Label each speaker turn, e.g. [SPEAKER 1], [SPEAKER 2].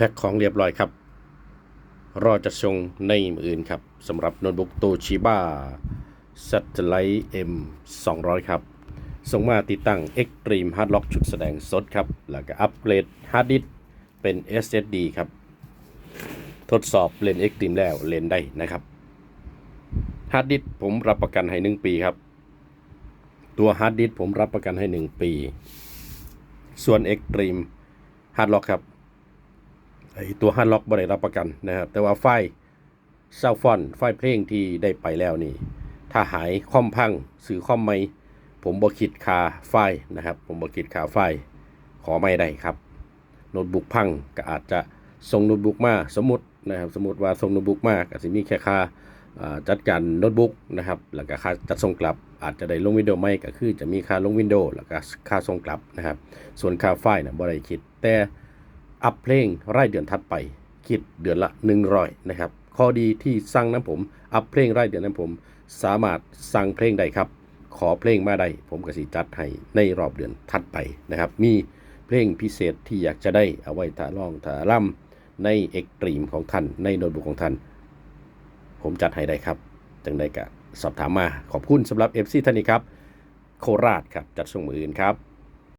[SPEAKER 1] แพ็คของเรียบร้อยครับ รอจัดส่งในมืออื่นครับสำหรับโน้ตบุ๊กโตชิบ้า Satellite M 200 ครับ ส่งมาติดตั้ง Extreme Hard Lock ชุดแสดงสดครับ แล้วก็อัปเกรดฮาร์ดดิสเป็น SSD ครับ ทดสอบเลน Extreme แล้วเลนได้นะครับฮาร์ดดิสผมรับประกันให้ 1 ปีครับ ตัวฮาร์ดดิสผมรับประกันให้ 1 ปี ส่วน Extreme Hard Lock ครับ ตัวฮันล็อกบ่ได้รับประกันนะครับ แต่ว่าไฟเซาฟอนไฟเพลงที่ได้ไปแล้วนี่ ถ้าหายคอมพังสื่อคอมไม่ผมบ่คิดค่าไฟนะครับ ผมบ่คิดค่าไฟ ขอไม่ได้ครับโน้ตบุ๊กพังก็อาจจะส่งโน้ตบุ๊กมาสมมตินะครับสมมติว่าส่งโน้ตบุ๊กมาก็สิมีแค่ค่าอ่าจัดการโน้ตบุ๊กนะครับแล้วก็ค่าจัดส่งกลับ อาจจะได้ลงวินโดว์ไม่ก็คือจะมีค่าลงวินโดว์แล้วก็ค่าส่งกลับนะครับ ส่วนค่าไฟล์นะบ่ได้คิดแต่ อัพเพลงรายเดือนถัดไป คิดเดือนละ100นะครับข้อดีที่สั่งน้ำผม อัพเพลงรายเดือนน้ำผม สามารถสั่งเพลงได้ครับ ขอเพลงมาได้ผมก็สิจัดให้ในรอบเดือนถัดไปนะครับ มีเพลงพิเศษที่อยากจะได้เอาไว้ถ้าร้องถ้าล่ำในเอ็กตรีมของท่านในโน้ตบุ๊กของท่าน ผมจัดให้ได้ครับจังได้กะสอบถามมาขอบคุณสำหรับ FC ท่านนี้ครับ โคราชครับ จัดส่งมืออื่นครับ